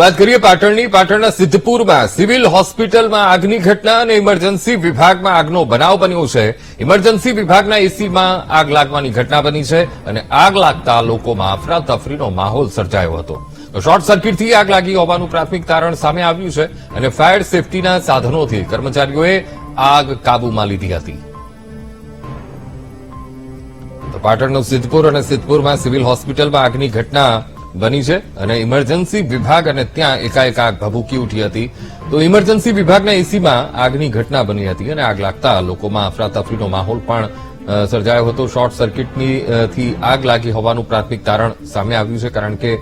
વાત કરીએ પાટણની. પાટણના સિદ્ધપુરમાં સિવિલ હોસ્પિટલમાં આગની ઘટના અને ઇમરજન્સી વિભાગમાં આગનો બનાવ બન્યો છે. ઇમરજન્સી વિભાગના એસીમાં આગ લાગવાની ઘટના બની છે અને આગ લાગતા લોકોમાં અફરાતફરીનો માહોલ સર્જાયો હતો. શોર્ટ સર્કિટથી આગ લાગી હોવાનું પ્રાથમિક તારણ સામે આવ્યું છે અને ફાયર સેફટીના સાધનોથી કર્મચારીઓએ આગ કાબૂમાં લીધી હતી. પાટણનું સિદ્ધપુર અને સિદ્ધપુરમાં સિવિલ હોસ્પિટલમાં આગની ઘટના બની છે અને ઇમરજન્સી વિભાગ અને ત્યાં એકાએક આગ ભભૂકી ઉઠી હતી. તો ઇમરજન્સી વિભાગના એસીમાં આગની ઘટના બની હતી અને આગ લાગતા લોકોમાં અફરાતફરીનો માહોલ પણ સર્જાયો હતો. શોર્ટ સર્કિટની થી આગ લાગી હોવાનું પ્રાથમિક તારણ સામે આવ્યું છે, કારણ કે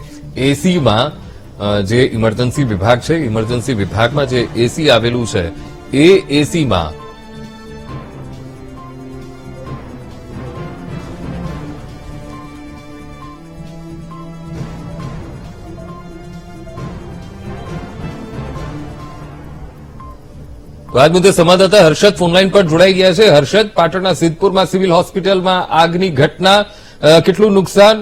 એસીમાં જે ઇમરજન્સી વિભાગ છે ઇમરજન્સી વિભાગમાં જે એસી આવેલું છે, એ એસીમાં તો આજ મુદ્દે સંવાદદાતા હર્ષદ ફોનલાઈન પર જોડાઈ ગયા છે. હર્ષદ, પાટણના સિદ્ધપુરમાં સિવિલ હોસ્પિટલમાં આગની ઘટના કેટલું નુકસાન?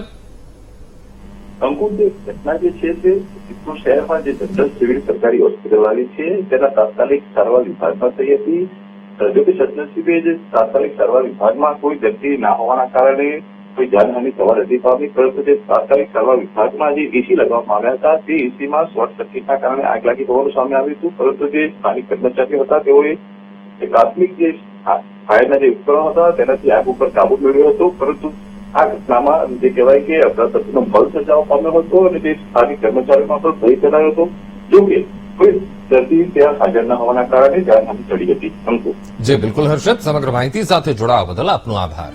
અંકુર જે ઘટના જે છે તે સિદ્ધપુર શહેરમાં જે જનરલ સિવિલ સરકારી હોસ્પિટલ વાળી છે, તેના તાત્કાલિક સારવાર વિભાગમાં થઈ હતી. જો કે સદનસીબે જે તાત્કાલિક સારવાર વિભાગમાં કોઈ દર્દી ના હોવાના કારણે કોઈ જાનહાની થવા નથી પામી, પરંતુ જે તાત્કાલિક સારવાર વિભાગમાં જે એસી લગાવવામાં આવ્યા હતા, તે એસીમાં શોર્ટ સર્કિટના કારણે આગ લાગી હોવાનું સામે આવ્યું હતું. પરંતુ જે સ્થાનિક કર્મચારીઓ હતા, તેઓએ પ્રાથમિક જે ફાયરના જે ઉપકરણો હતા, તેનાથી આગ ઉપર કાબુ મેળવ્યો હતો. પરંતુ આ ઘટનામાં જે કહેવાય કે અફરાતફરીનો ભલ સર્જાવા પામ્યો હતો અને તે સ્થાનિક કર્મચારીઓમાં પણ ભય ફેલાયો હતો. જો હાજર ન હોવાના કારણે જાનહાની ચડી હતી. જે, બિલકુલ હર્ષદ. સમગ્ર માહિતી સાથે જોડાવા બદલ આપનો આભાર.